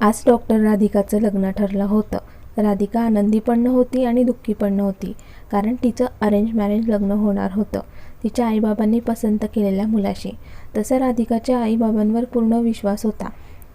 आज डॉक्टर राधिकाचं लग्न ठरलं होतं. राधिका आनंदी पण नव्हती आणि दुःखी पण नव्हती कारण तिचं अरेंज मॅरेज लग्न होणार होतं. तिच्या आईबाबांनी पसंत केलेल्या मुलाशी. तसं राधिकाच्या आईबाबांवर पूर्ण विश्वास होता.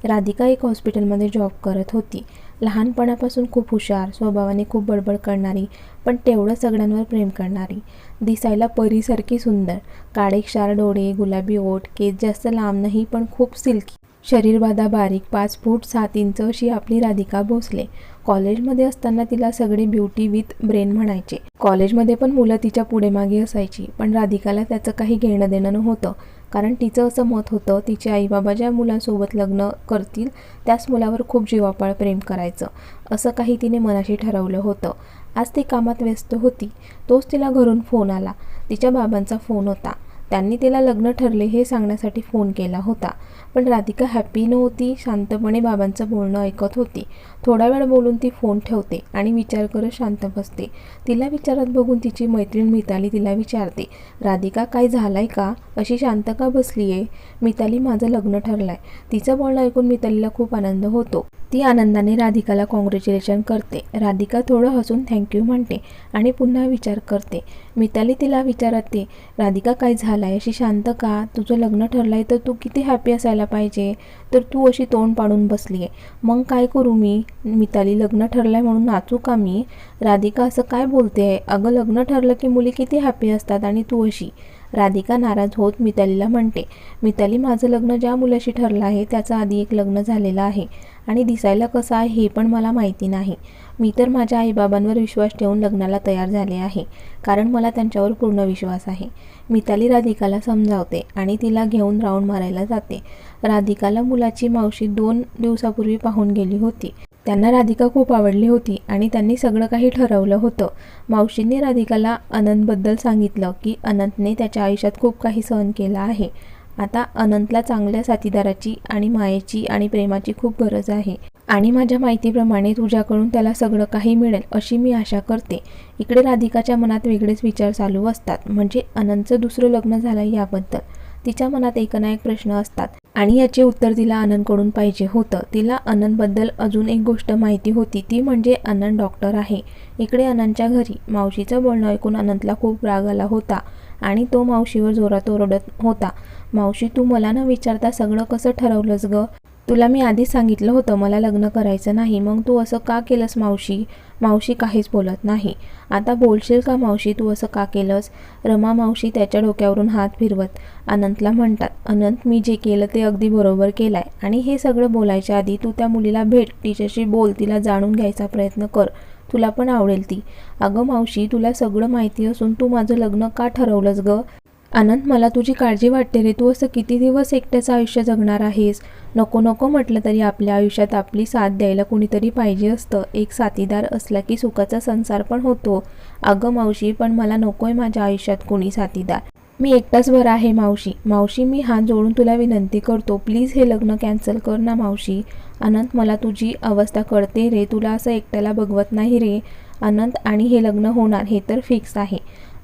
राधिका एक हॉस्पिटलमध्ये जॉब करत होती. लहानपणापासून खूप हुशार स्वभावाने खूप बडबड करणारी पण तेवढं सगळ्यांवर प्रेम करणारी. दिसायला परीसारखी सुंदर. काळेक्षार डोळे गुलाबी ओठ केस जास्त लांब नाही पण खूप सिल्की शरीरबाधा बारीक पाच फूट सात इंच अशी आपली राधिका भोसले. कॉलेजमध्ये असताना तिला सगळे ब्युटी विथ ब्रेन म्हणायचे. कॉलेजमध्ये पण मुलं तिच्या पुढे मागे असायची पण राधिकाला त्याचं काही घेणं देणं नव्हतं. कारण तिचं असं मत होतं तिचे आईबाबा ज्या मुलांसोबत लग्न करतील त्याच मुलावर खूप जीवापाळ प्रेम करायचं असं काही तिने मनाशी ठरवलं होतं. आज ती कामात व्यस्त होती तोच तिला घरून फोन आला. तिच्या बाबांचा फोन होता. त्यांनी तिला लग्न ठरले हे सांगण्यासाठी फोन केला होता. पण राधिका हॅपी नव्हती शांतपणे बाबांचं बोलणं ऐकत होती. थोडा वेळ बोलून ती फोन ठेवते आणि विचार करत शांत बसते. तिला विचारात बघून तिची मैत्रीण मिताली तिला विचारते राधिका काय झालंय का? अशी शांत का बसली आहे मिताली माझं लग्न ठरलंय. तिचं बोलणं ऐकून मितालीला खूप आनंद होतो. ती आनंदाने राधिकाला कॉंग्रॅच्युलेशन करते. राधिका थोडं हसून थँक्यू म्हणते आणि पुन्हा विचार करते. मिताली तिला विचारते राधिका काय झालंय? अशी शांत का? तुझं लग्न ठरलं आहे तर तू किती हॅपी असायला पाहिजे? तर तू अशी तोंड पाडून बसली आहे मग काय करू मी? मिताली लग्न ठरलं आहे म्हणून नाचू का मी? राधिका असं काय बोलते? आहे अगं लग्न ठरलं की मुली किती हॅपी असतात आणि तू अशी. राधिका नाराज होत मितालीला म्हणते मिताली माझं लग्न ज्या मुलाशी ठरलं आहे त्याचं आधी एक लग्न झालेलं आहे. आणि दिसायला कसं आहे हे पण मला माहिती नाही. मी तर माझ्या आईबाबांवर विश्वास ठेवून लग्नाला तयार झाले आहे कारण मला त्यांच्यावर पूर्ण विश्वास आहे. मिताली राधिकाला समजावते आणि तिला घेऊन राऊंड मारायला जाते. राधिकाला मुलाची मावशी दोन दिवसापूर्वी पाहून गेली होती. त्यांना राधिका खूप आवडली होती आणि त्यांनी सगळं काही ठरवलं होतं. मावशींनी राधिकाला अनंतबद्दल सांगितलं की अनंतने त्याच्या आयुष्यात खूप काही सहन केलं आहे. आता अनंतला चांगल्या साथीदाराची आणि मायेची आणि प्रेमाची खूप गरज आहे. आणि माझ्या माहितीप्रमाणे तुझ्याकडून त्याला सगळं काही मिळेल अशी मी आशा करते. इकडे राधिकाच्या मनात वेगळेच विचार चालू असतात. म्हणजे अनंतचं दुसरं लग्न झालं याबद्दल. तिच्या मनात एक ना एक प्रश्न असतात. आणि याचे उत्तर तिला आनंदकडून पाहिजे होतं. तिला अनंतबद्दल अजून एक गोष्ट माहिती होती. ती म्हणजे अनंत डॉक्टर आहे. इकडे अनंतच्या घरी मावशीचं बोलणं ऐकून अनंतला खूप राग आला होता. आणि तो मावशीवर जोरात ओरडत होता. मावशी तू मला न विचारता सगळं कसं ठरवलंस ग? तुला मी आधी सांगितलं होतं मला लग्न करायचं नाही मग तू असं का केलंस मावशी? मावशी काहीच बोलत नाही. आता बोलशील का मावशी तू असं का केलंस? रमा मावशी त्याच्या डोक्यावरून हात फिरवत अनंतला म्हणतात अनंत मी जे केलं ते अगदी बरोबर केलं आहे आणि हे सगळं बोलायच्या आधी तू त्या मुलीला भेट तिच्याशी बोल तिला जाणून घ्यायचा प्रयत्न कर. तुला पण आवडेल ती. अगं मावशी तुला सगळं माहिती असून तू माझं लग्न का ठरवलंस ग? अनंत मला तुझी काळजी वाटते रे. तू असं किती दिवस एकट्याचं आयुष्य जगणार आहेस? नको नको म्हटलं तरी आपल्या आयुष्यात आपली साथ द्यायला कोणीतरी पाहिजे असतं. एक साथीदार असला की सुखाचा संसार पण होतो. अगं मावशी पण मला नकोय माझ्या आयुष्यात कोणी साथीदार. मी एकटाच बरं आहे मावशी. मावशी मी हात जोडून तुला विनंती करतो. प्लीज हे लग्न कॅन्सल कर ना मावशी. अनंत मला तुझी अवस्था कळते रे. तुला असं एकट्याला बघवत नाही रे. अनंत आणि हे लग्न होणार हे तर फिक्स आहे.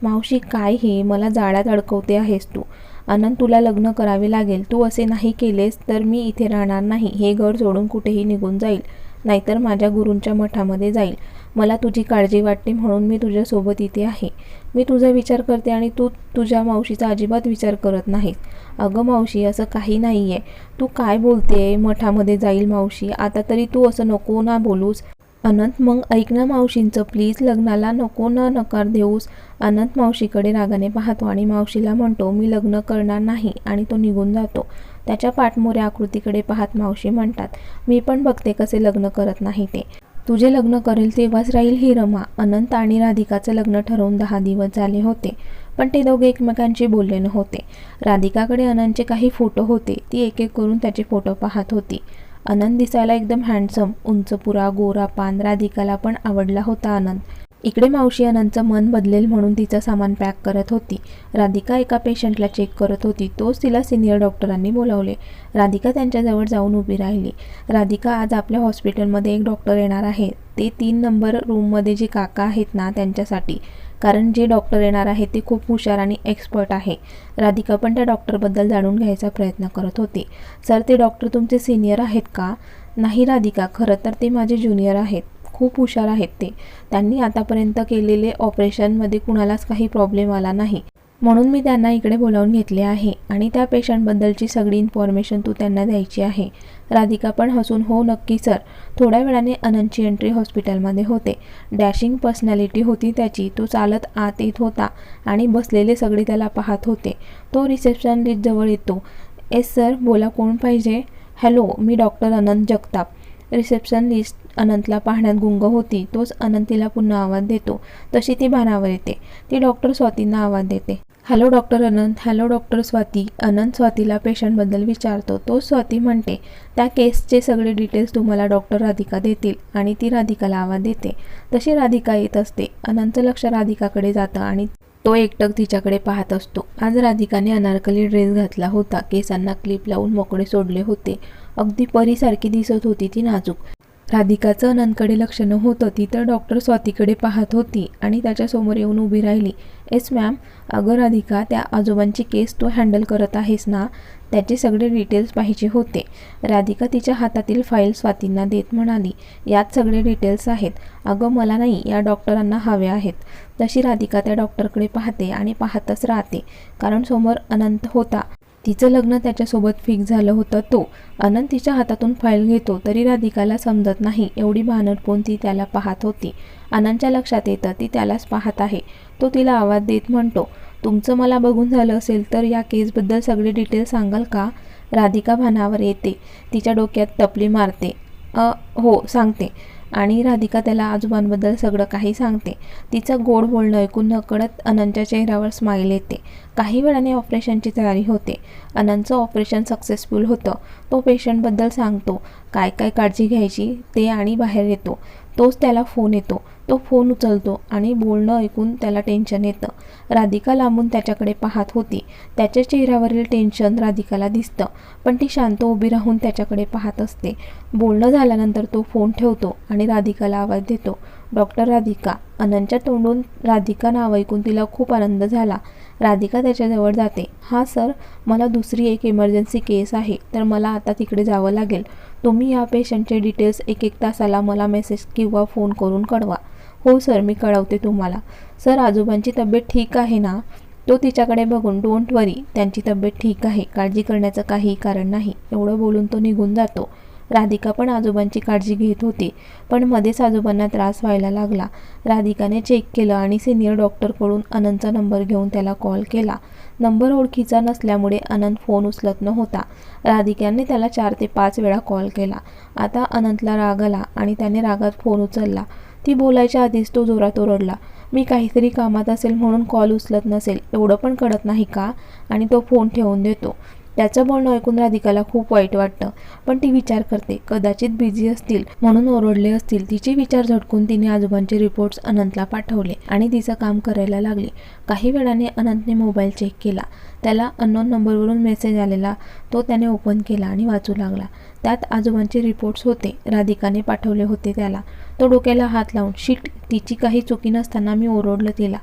मावशी काय हे? मला जाळ्यात अडकवते आहेस तू. अनंत तुला लग्न करावे लागेल. तू असे नाही केलेस तर मी इथे राहणार नाही. हे घर सोडून कुठेही निघून जाईल. नाहीतर माझ्या गुरूंच्या मठामध्ये जाईल. मला तुझी काळजी वाटते म्हणून मी तुझ्यासोबत इथे आहे. मी तुझा विचार करते आणि तू तुझ्या मावशीचा अजिबात विचार करत नाहीस. अगं मावशी असं काही नाही आहे तू काय बोलते मठामध्ये जाईल मावशी. आता तरी तू असं नको ना बोलूस. अनंत मग ऐक ना मावशींचं प्लीज लग्नाला नको न नकार देऊस. अनंत मावशीकडे रागाने पाहतो आणि मावशीला म्हणतो मी लग्न करणार नाही. आणि तो निघून जातो. त्याच्या पाठमोऱ्या आकृतीकडे पाहत मावशी म्हणतात मी पण बघते कसे लग्न करत नाही ते. तुझे लग्न करेल तेव्हाच राहील ही रमा. अनंत आणि राधिकाचं लग्न ठरवून दहा दिवस झाले होते पण ते दोघे एकमेकांशी बोलले नव्हते. राधिकाकडे अनंतचे काही फोटो होते ती एक एक करून त्याचे फोटो पाहत होती. आनंद दिसायला एकदम हँडसम उंचपुरा गोरा पान राधिकाला पण आवडला होता आनंद. इकडे मावशी आनंदचं मन बदलेल म्हणून तिचं सामान पॅक करत होती. राधिका एका पेशंटला चेक करत होती. तोच तिला सिनियर डॉक्टरांनी बोलावले. राधिका त्यांच्याजवळ जाऊन उभी राहिली. राधिका आज आपल्या हॉस्पिटलमध्ये एक डॉक्टर येणार आहे. ते तीन नंबर रूममध्ये जे काका आहेत ना त्यांच्यासाठी. कारण जे डॉक्टर येणार आहे ते खूप हुशार आणि एक्सपर्ट आहे. राधिका पण त्या डॉक्टरबद्दल जाणून घ्यायचा प्रयत्न करत होती. सर ते डॉक्टर तुमचे सिनियर आहेत का? नाही राधिका खरं तर ते माझे ज्युनियर आहेत. खूप हुशार आहेत ते. त्यांनी आतापर्यंत केलेले ऑपरेशनमध्ये कुणालाच काही प्रॉब्लेम आला नाही. म्हणून मी त्यांना इकडे बोलावून घेतले आहे आणि त्या पेशंटबद्दलची सगळी इन्फॉर्मेशन तू त्यांना द्यायची आहे. राधिका पण हसून हो नक्की सर. थोड्या वेळाने अनंतची एंट्री हॉस्पिटलमध्ये होते. डॅशिंग पर्सनॅलिटी होती त्याची. तो चालत आत येत होता आणि बसलेले सगळे त्याला पाहत होते. तो रिसेप्शन जवळ येतो. Yes sir. बोला कोण पाहिजे? हॅलो मी doctor Anant Jagtap. Reception list अनंतला पाहण्यात गुंग होती. तोच अनंतीला पुन्हा आवाज देतो. तशी ती भानावर येते. ती डॉक्टर स्वातींना आवाज देते. Hello doctor Anant hello doctor Swati. अनंत स्वातीला पेशंटबद्दल विचारतो. तो स्वाती म्हणते त्या केसचे सगळे डिटेल्स तुम्हाला डॉक्टर राधिका देतील आणि ती राधिकाला आवाज देते. तशी राधिका येत असते. अनंतचं लक्ष राधिकाकडे जातं आणि तो एकटक तिच्याकडे पाहत असतो. आज राधिकाने अनारकली ड्रेस घातला होता. केसांना क्लिप लावून मोकळे सोडले होते. अगदी परीसारखी दिसत होती ती नाजूक. राधिकाचं अनंतकडे लक्ष न होतं ती तर डॉक्टर स्वातीकडे पाहत होती आणि त्याच्यासमोर येऊन उभी राहिली. Yes ma'am. अगं राधिका त्या आजोबांची केस तू हँडल करत आहेस ना? त्याचे सगळे डिटेल्स पाहिजे होते. राधिका तिच्या हातातील फाईल स्वातींना देत म्हणाली यात सगळे डिटेल्स आहेत. अगं मला नाही या डॉक्टरांना हवे आहेत. तशी राधिका त्या डॉक्टरकडे पाहते आणि पाहतच राहते कारण समोर अनंत होता. तिचं लग्न त्याच्यासोबत फिक्स झालं होतं तो. अनंत तिच्या हातातून फाईल घेतो तरी राधिकाला समजत नाही. एवढी भानटपून ती त्याला पाहत होती? अनंतच्या लक्षात येतं ती त्यालाच पाहत आहे. तो तिला आवाज देत म्हणतो तुमचं मला बघून झालं असेल तर या केसबद्दल सगळे डिटेल्स सांगाल का? राधिका भानावर येते. तिच्या डोक्यात टपली मारते. अ हो सांगते. आणि राधिका त्याला आजोबांबद्दल सगळं काही सांगते. तिचं गोड बोलणं ऐकून नकळत अनंतच्या चेहऱ्यावर स्माईल येते. काही वेळाने ऑपरेशनची तयारी होते. अनंतचं ऑपरेशन सक्सेसफुल होतं. तो पेशंटबद्दल सांगतो. काय काय काळजी घ्यायची ते आणि बाहेर येतो. तोच त्याला फोन येतो. तो फोन उचलतो आणि बोलणं ऐकून त्याला टेन्शन येतं. राधिका लांबून त्याच्याकडे पाहत होती. त्याच्या चेहऱ्यावरील टेन्शन राधिकाला दिसतं. पण ती शांत उभी राहून त्याच्याकडे पाहत असते. बोलणं झाल्यानंतर तो फोन ठेवतो आणि राधिकाला आवाज देतो. डॉक्टर राधिका. अनंतच्या तोंडून राधिका नाव ऐकून तिला खूप आनंद झाला. राधिका त्याच्याजवळ जाते. हां सर. मला दुसरी एक इमर्जन्सी केस आहे. तर मला आता तिकडे जावं लागेल. तुम्ही या पेशंटचे डिटेल्स एक एक तासाला मला मेसेज किंवा फोन करून कळवा. हो सर. मी कळवते तुम्हाला. सर आजोबांची तब्येत ठीक आहे ना? तो तिच्याकडे बघून डोंट वरी त्यांची तब्येत ठीक आहे. काळजी करण्याचं काही कारण नाही. एवढं बोलून तो निघून जातो. राधिका पण आजोबांची काळजी घेत होती पण मध्येच आजोबांना त्रास व्हायला लागला. राधिकाने चेक केलं आणि सिनियर डॉक्टरकडून अनंतचा नंबर घेऊन त्याला कॉल केला. नंबर ओळखीचा नसल्यामुळे अनंत फोन उचलत नव्हता. राधिकाने त्याला चार ते पाच वेळा कॉल केला. आता अनंतला राग आला आणि त्याने रागात फोन उचलला. ती बोलायच्या आधीच तो जोरात ओरडला. मी काहीतरी कामात असेल म्हणून कॉल उचलत नसेल एवढं पण कळत नाही का? आणि तो फोन ठेवून देतो. त्याचं बोलणं ऐकून राधिकाला खूप वाईट वाटतं. पण ती विचार करते कदाचित बिझी असतील म्हणून ओरडले असतील. तिचे विचार झटकून तिने आजोबांचे रिपोर्ट्स अनंतला पाठवले आणि तिचं काम करायला लागले. काही वेळाने अनंतने मोबाईल चेक केला. त्याला अननोन नंबरवरून मेसेज आलेला. तो त्याने ओपन केला आणि वाचू लागला. त्यात आजोबांचे रिपोर्ट्स होते. राधिकाने पाठवले होते त्याला. तो डोक्याला हात लावून शीट तिची काही चुकी नसताना मी ओरडलं तिला.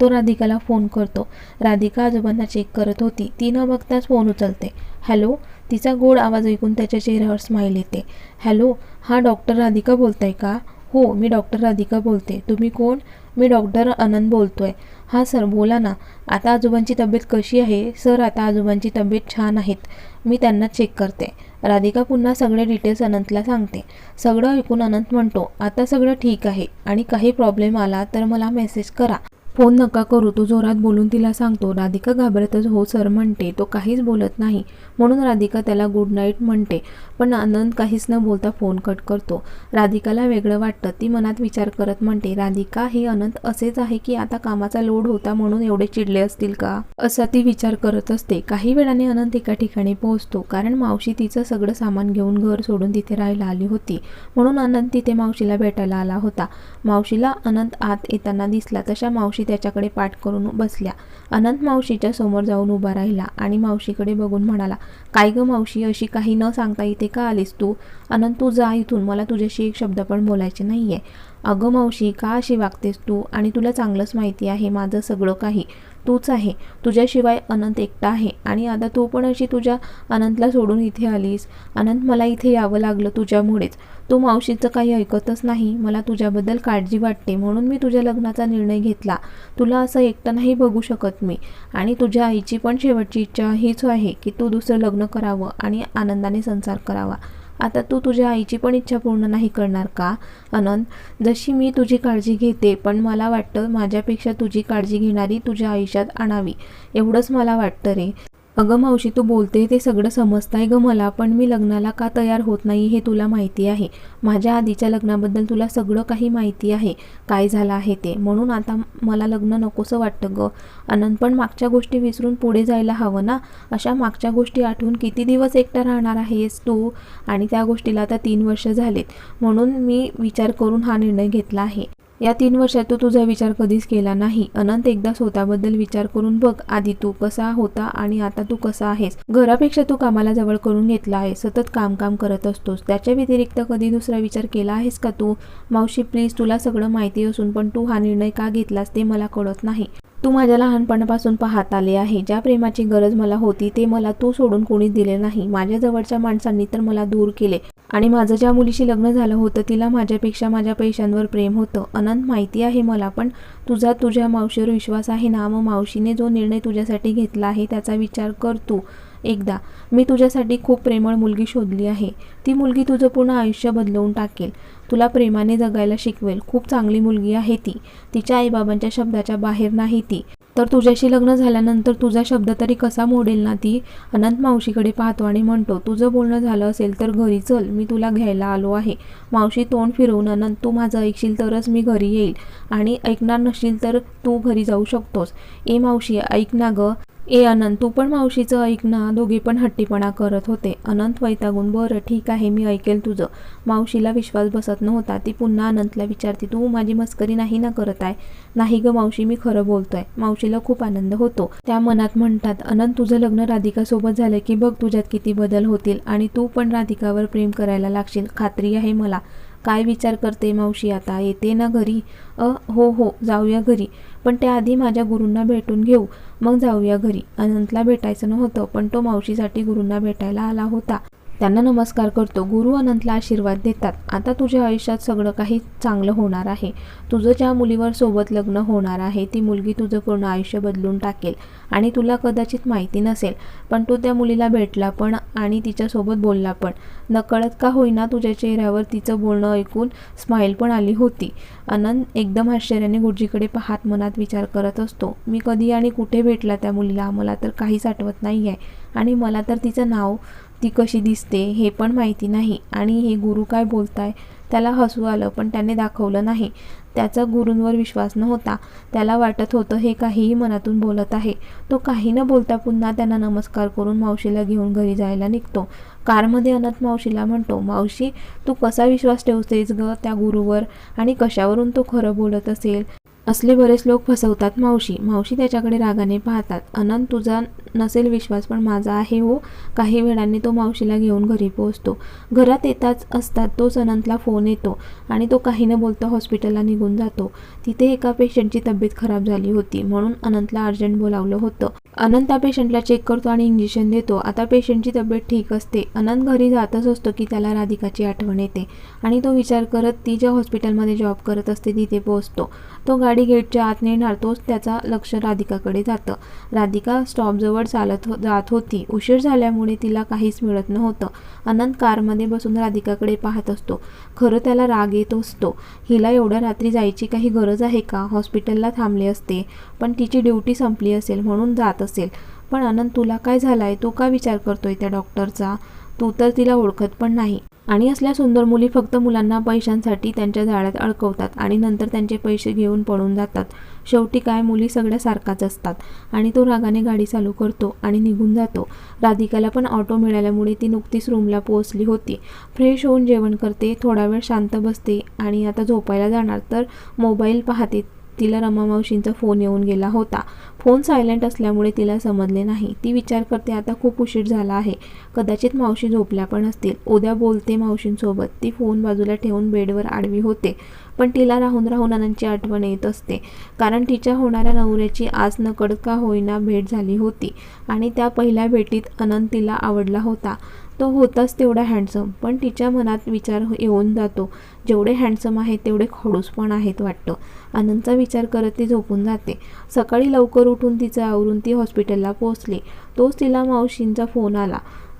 तो राधिकाला फोन करतो. राधिका आजोबांना चेक करत होती. ती न बघताच फोन उचलते. हॅलो तिचा गोड आवाज ऐकून त्याच्या चेहऱ्यावर स्माईल येते. हॅलो हा डॉक्टर राधिका बोलताय का? हो मी डॉक्टर राधिका बोलते. तुम्ही कोण? मी डॉक्टर आनंद बोलतोय. हां सर बोला ना. आता आजोबांची तब्येत कशी आहे? सर आता आजोबांची तब्येत छान आहेत. मी त्यांना चेक करते. राधिका पुन्हा सगळे डिटेल्स अनंतला सांगते. सगळं ऐकून अनंत म्हणतो आता सगळं ठीक आहे आणि काही प्रॉब्लेम आला तर मला मेसेज करा. फोन नका करू तो जोरात बोलून तिला सांगतो. राधिका घाबरतच हो सर म्हणते. तो काहीच बोलत नाही. म्हणून राधिका त्याला गुड नाईट म्हणते. पण आनंद काहीच न बोलता फोन कट करतो. राधिकाला वेगळं वाटतं. ती मनात विचार करत म्हणते राधिका हे अनंत असेच आहे की आता कामाचा लोड होता म्हणून एवढे चिडले असतील का? असा ती विचार करत असते. काही वेळाने अनंत एका ठिकाणी पोहोचतो कारण मावशी तिचं सगळं सामान घेऊन घर सोडून तिथे राहायला आली होती. म्हणून अनंत तिथे मावशीला भेटायला आला होता. मावशीला अनंत आत येताना दिसला तशा मावशी त्याच्याकडे पाठ करून बसल्या. अनंत मावशीच्या समोर जाऊन उभा राहिला आणि मावशीकडे बघून म्हणाला काय ग मावशी अशी काही न सांगता इथे का आलीस तू? अनंत तू जा इथून मला तुझ्याशी एक शब्द पण बोलायचे नाही आहे अगं मावशी का अशी वागतेस तू? आणि तुला चांगलंच माहिती आहे माझं सगळं काही. तूच आहे. तुझ्याशिवाय अनंत एकटा आहे. आणि आता तू पण अशी तुझ्या अनंतला सोडून इथे आलीस. अनंत मला इथे यावं लागलं तुझ्यामुळेच. तू मावशीचं काही ऐकतच नाही. मला तुझ्याबद्दल काळजी वाटते. म्हणून मी तुझ्या लग्नाचा निर्णय घेतला. तुला असं एकटं नाही बघू शकत मी. आणि तुझ्या आईची पण शेवटची इच्छा हीच आहे की तू दुसरं लग्न करावं आणि आनंदाने संसार करावा. आता तू तुझ्या आईची पण इच्छा पूर्ण नाही करणार का? अनंत जशी मी तुझी काळजी घेते पण मला वाटतं माझ्यापेक्षा तुझी काळजी घेणारी तुझ्या आयुष्यात आणावी. एवढंच मला वाटतं रे. अगं मावशी तू बोलते ते सगळं समजताय गं मला पण मी लग्नाला का तयार होत नाही हे तुला माहिती आहे. माझ्या आधीच्या लग्नाबद्दल तुला सगळं काही माहिती आहे. काय झालं आहे ते? म्हणून आता मला लग्न नकोसं वाटतं गं. अनंत पण मागच्या गोष्टी विसरून पुढे जायला हवं ना? अशा मागच्या गोष्टी आठवून किती दिवस एकटा राहणार आहेस तू? आणि त्या गोष्टीला आता तीन वर्ष झालेत. म्हणून मी विचार करून हा निर्णय घेतला आहे. या तीन वर्षात तू तुझा विचार कधीच केला नाही. अनंत एकदा स्वतःबद्दल विचार करून बघ आधी तू कसा होता आणि आता तू कसा आहेस? घरापेक्षा तू कामाला जवळ करून घेतला आहे सतत काम काम करत असतोस. त्याच्या व्यतिरिक्त कधी दुसरा विचार केला आहेस का तू? मावशी प्लीज तुला सगळं माहिती असून पण तू हा निर्णय का घेतलास ते मला कळत नाही. तू माझ्या लहानपणापासून पाहत आले आहे. ज्या प्रेमाची गरज मला होती ते मला तू सोडून कोणीच दिले नाही. माझ्या जवळच्या माणसांनी तर मला दूर केले. आणि माझं ज्या मुलीशी लग्न झालं होतं तिला माझ्यापेक्षा माझ्या पैशांवर प्रेम होतं. अनंत माहिती आहे मला पण तुझा तुझ्या मावशीवर विश्वास आहे ना? मग मावशीने जो निर्णय तुझ्यासाठी घेतला आहे त्याचा विचार कर तू. एकदा मी तुझ्यासाठी खूप प्रेमळ मुलगी शोधली आहे. ती मुलगी तुझं पूर्ण आयुष्य बदलवून टाकेल. तुला प्रेमाने जगायला शिकवेल. खूप चांगली मुलगी आहे ती. तिच्या आईबाबांच्या शब्दाच्या बाहेर नाही ती. तर तुझ्याशी लग्न झाल्यानंतर तुझा शब्द तरी कसा मोडेल ना ती अनंत मावशीकडे पाहतो आणि म्हणतो तुझं बोलणं झालं असेल तर घरी चल. मी तुला घ्यायला आलो आहे. मावशी तोंड फिरवून अनंत तू माझं ऐकशील तरच मी घरी येईल. आणि ऐकणार नसशील तर तू घरी जाऊ शकतोस. ए मावशी ऐक ना गं. ए अनंत तू पण मावशीचं ऐक ना. दोघे पण हट्टीपणा करत होते. अनंत वैतागून बरं ठीक आहे मी ऐकेल तुझं. मावशीला विश्वास बसत नव्हता. ती पुन्हा अनंतला विचारते तू माझी मस्करी नाही ना करत आहे? नाही ग मावशी मी खरं बोलतोय. मावशीला खूप आनंद होतो. त्या मनात म्हणतात अनंत तुझं लग्न राधिकासोबत झालं की बघ तुझ्यात किती बदल होतील आणि तू पण राधिकावर प्रेम करायला लागशील. खात्री आहे मला. काय विचार करते मावशी आता? येते ना घरी? अ हो हो जाऊया घरी. पण त्याआधी माझ्या गुरूंना भेटून घेऊ. मग जाऊया घरी. अनंतला भेटायचं नव्हतं पण तो मावशीसाठी गुरूंना भेटायला आला होता. त्यांना नमस्कार करतो. गुरु अनंतला आशीर्वाद देतात. आता तुझ्या आयुष्यात सगळं काही चांगलं होणार आहे. तुझं ज्या मुलीवर सोबत लग्न होणार आहे ती मुलगी तुझं पूर्ण आयुष्य बदलून टाकेल आणि तुला कदाचित माहिती नसेल पण तू त्या मुलीला भेटला पण आणि तिच्यासोबत बोलला पण. नकळत का होईना तुझ्या चेहऱ्यावर तिचं बोलणं ऐकून स्माईल पण आली होती. अनंत एकदम आश्चर्याने गुरुजीकडे पाहत मनात विचार करत असतो मी कधी आणि कुठे भेटला त्या मुलीला? मला तर काहीच आठवत नाही आहे आणि मला तर तिचं नाव ती कशी दिसते हे पण माहिती नाही. आणि हे गुरु काय बोलताय? त्याला हसू आलं पण त्याने दाखवलं नाही. त्याचा गुरूंवर विश्वास नव्हता. त्याला वाटत होतं हे काहीही मनातून बोलत आहे. तो काही न बोलता पुन्हा त्यांना नमस्कार करून मावशीला घेऊन घरी जायला निघतो. कारमध्ये अनंत मावशीला म्हणतो मावशी तू कसा विश्वास ठेवतेस ग त्या गुरुवर? आणि कशावरून तो खरं बोलत असेल? असले बरेच लोक फसवतात मावशी. मावशी त्याच्याकडे रागाने पाहतात. अनंत तुझा नसेल विश्वास पण माझा आहे हो. काही वेळाने तो मावशीला घेऊन घरी पोहोचतो. घरात येताच असतात तोच अनंतला फोन येतो आणि तो काही न बोलता हॉस्पिटलला निघून जातो. तिथे एका पेशंटची तब्येत खराब झाली होती म्हणून अनंतला अर्जंट बोलावलं होतं. अनंत त्या पेशंटला चेक करतो आणि इंजेक्शन देतो. आता पेशंटची तब्येत ठीक असते. अनंत घरी जातच असतो की त्याला राधिकाची आठवण येते आणि तो विचार करत ती ज्या हॉस्पिटलमध्ये जॉब करत असते तिथे पोहोचतो. तो गाडी गेटच्या आत नेणार तोच त्याचा लक्ष राधिकाकडे जातं. राधिका स्टॉपजवळ चालत हो जात होती. उशीर झाल्यामुळे तिला काहीच मिळत नव्हतं. अनंत कारमध्ये बसून राधिकाकडे पाहत असतो. खरं त्याला राग येत असतो. हिला एवढ्या रात्री जायची काही गरज आहे का? हॉस्पिटलला थांबले असते पण तिची ड्युटी संपली असेल म्हणून जात असेल. पण अनंत तुला काय झालाय? तो का विचार करतोय त्या डॉक्टरचा? तू तर तिला ओळखत पण नाही. आणि असल्या सुंदर मुली फक्त मुलांना पैशांसाठी त्यांच्या जाळ्यात अडकवतात आणि नंतर त्यांचे पैसे घेऊन पळून जातात. शेवटी काय मुली सगळ्या सारखाच असतात आणि तो रागाने गाडी चालू करतो आणि निघून जातो. राधिकाला पण ऑटो मिळाल्यामुळे ती नुकतीच रूमला पोहोचली होती. फ्रेश होऊन जेवण करते थोडा वेळ शांत बसते आणि आता झोपायला जाणार तर मोबाईल पाहते. तिला रमा मावशींचा फोन येऊन गेला होता. फोन सायलेंट असल्यामुळे तिला समजले नाही. ती विचार करते आता खूप उशीर झाला आहे. कदाचित मावशी झोपल्या पण असतील. उद्या बोलते मावशींसोबत. ती फोन बाजूला ठेवून बेडवर आडवी होते. पण तिला राहून राहून अनंतची आठवण येत असते. कारण तिच्या होणाऱ्या नवऱ्याची आज नकडका का होईना भेट झाली होती. आणि त्या पहिल्या भेटीत अनंत तिला आवडला होता. तो होताच तेवढा हँडसम पण तिच्या मनात विचार येऊन जातो. जेवढे हँडसम आहे तेवढे खडूस पण आहेत वाटतं. आनंदचा विचार करत ती झोपून जाते. सकाळी लवकर उठून तिचं आवरून ती हॉस्पिटलला पोहोचली. तोच तिला मावशींचा फोन आला.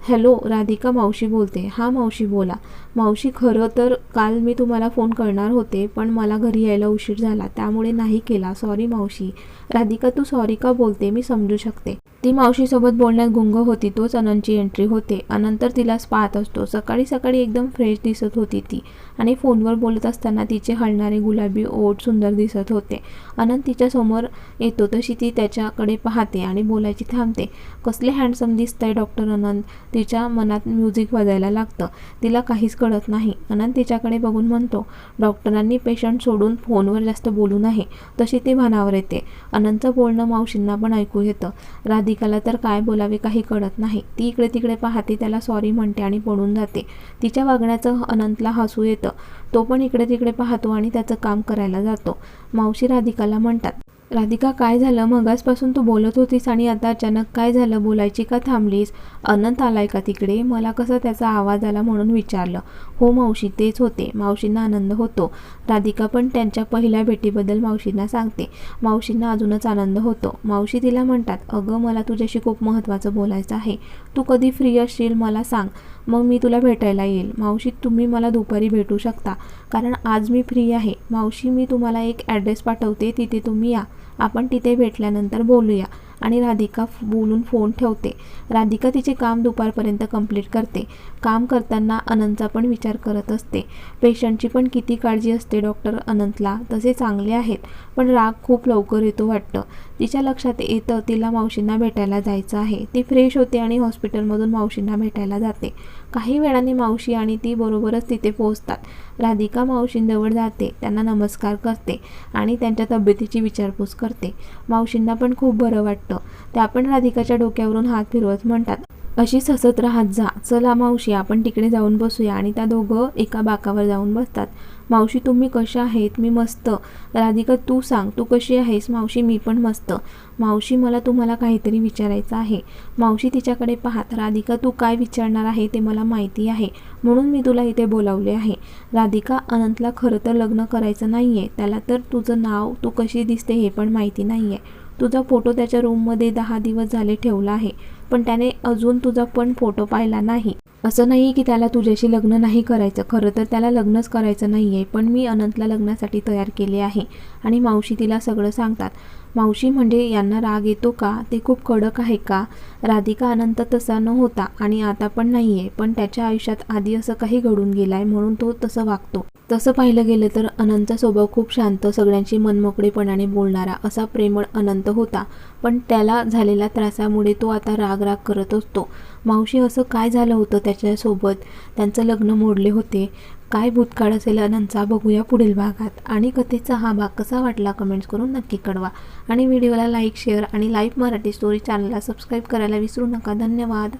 हॅलो राधिका मावशी बोलते. हां मावशी बोला. मावशी खरं तर काल मी तुम्हाला फोन करणार होते पण मला घरी यायला उशीर झाला त्यामुळे नाही केला. सॉरी मावशी. राधिका तू सॉरी का बोलते? मी समजू शकते. ती मावशीसोबत बोलण्यात गुंग होती तोच अनंतची एंट्री होते. अनंतर तिलाच पाहत असतो. सकाळी सकाळी एकदम फ्रेश दिसत होती ती. आणि फोनवर बोलत असताना तिचे हलणारे गुलाबी ओठ सुंदर दिसत होते. अनंत तिच्यासमोर येतो तशी ती त्याच्याकडे पाहते आणि बोलायची थांबते. कसले हँडसम दिसतंय डॉक्टर अनंत. तिच्या मनात म्युझिक वाजायला लागतं. तिला काहीच कळत नाही. अनंत तिच्याकडे बघून म्हणतो डॉक्टरांनी पेशंट सोडून फोनवर जास्त बोलू नये. तशी ती भानावर येते. अनंतचं बोलणं मावशींना पण ऐकू येतं. राधिकाला तर काय बोलावे काही कळत नाही. ती इकडे तिकडे पाहते त्याला सॉरी म्हणते आणि पडून जाते. तिच्या वागण्याचं अनंतला हसू येतं. तो पण इकडे तिकडे पाहतो आणि त्याचं काम करायला जातो. मावशी राधिकाला म्हणतात राधिका काय झालं? मगासपासून तू बोलत होतीस आणि आता अचानक काय झालं? बोलायची का थांबलीस? अनंत आलाय का तिकडे? मला कसं त्याचा आवाज आला म्हणून विचारलं. हो मावशी तेच होते. मावशींना आनंद होतो. राधिका पण त्यांच्या पहिल्या भेटीबद्दल मावशींना सांगते. मावशींना अजूनच आनंद होतो. मावशी तिला म्हणतात अगं मला तुझ्याशी खूप महत्त्वाचं बोलायचं आहे. तू कधी फ्री असशील मला सांग. मग मी तुला भेटायला येईल. मावशी तुम्ही मला दुपारी भेटू शकता. कारण आज मी फ्री आहे. मावशी मी तुम्हाला एक ॲड्रेस पाठवते. तिथे तुम्ही या. आपण तिथे भेटल्यानंतर बोलूया. आणि राधिका बोलून फोन ठेवते. राधिका तिचे काम दुपारपर्यंत कंप्लीट करते. काम करताना अनंतचा पण विचार करत असते. पेशंटची पण किती काळजी असते डॉक्टर अनंतला तसे चांगले आहेत. पण राग खूप लवकर येतो वाटतं. तिच्या लक्षात येतं तिला मावशींना भेटायला जायचं आहे. ती फ्रेश होते आणि हॉस्पिटलमधून मावशींना भेटायला जाते. काही वेळाने मावशी आणि ती बरोबरच तिथे पोहोचतात. राधिका मावशींजवळ जाते त्यांना नमस्कार करते आणि त्यांच्या तब्येतीची विचारपूस करते. मावशींना पण खूप बरं वाटतं. त्या पण राधिकाच्या डोक्यावरून हात फिरवत म्हणतात अशीच हसत राहत जा. चला मावशी आपण तिकडे जाऊन बसूया आणि त्या दोघं एका बाकावर जाऊन बसतात. मावशी तुम्ही कशा आहेत? मी मस्त. राधिका तू सांग तू कशी आहेस? मावशी मी पण मस्त. मावशी मला तुम्हाला काहीतरी विचारायचं आहे. मावशी तिच्याकडे पाहत राधिका तू काय विचारणार आहे ते मला माहिती आहे. म्हणून मी तुला इथे बोलावले आहे. राधिका अनंतला खरं तर लग्न करायचं नाही आहे त्याला तर तुझं नाव तू कशी दिसते हे पण माहिती नाही आहे तुझा फोटो त्याच्या रूममध्ये दहा दिवस झाले ठेवला आहे पण त्याने अजून तुझा पण फोटो पाहिला नाही. असं नाही की त्याला तुझ्याशी लग्न नाही करायचं खरं तर त्याला लग्नच करायचं नाही आहे पण मी अनंतला लग्नासाठी तयार केले आहे. आणि मावशी तिला सगळं सांगतात. मावशी म्हणजे यांना राग येतो का? ते खूप कडक आहे का? राधिका अनंत तसा न होता आणि आता पण नाही आहे पण त्याच्या आयुष्यात आधी असं काही घडून गेलं आहे म्हणून तो तसं वागतो. तसं पाहिलं गेलं तर अनंतचा स्वभाव खूप शांत सगळ्यांशी मनमोकळेपणाने बोलणारा असा प्रेमळ अनंत होता. पण त्याला झालेल्या त्रासामुळे तो आता राग राग करत असतो. मावशी असं काय झालं होतं त्याच्यासोबत? त्यांचं लग्न मोडले होते. काय भूतकाळ असेल अनंतचा बघूया पुढील भागात. आणि कथेचा हा भाग कसा वाटला कमेंट्स करून नक्की कळवा. आणि व्हिडिओला लाईक शेअर आणि लाईव्ह मराठी स्टोरी चॅनलला सबस्क्राईब करायला विसरू नका. धन्यवाद.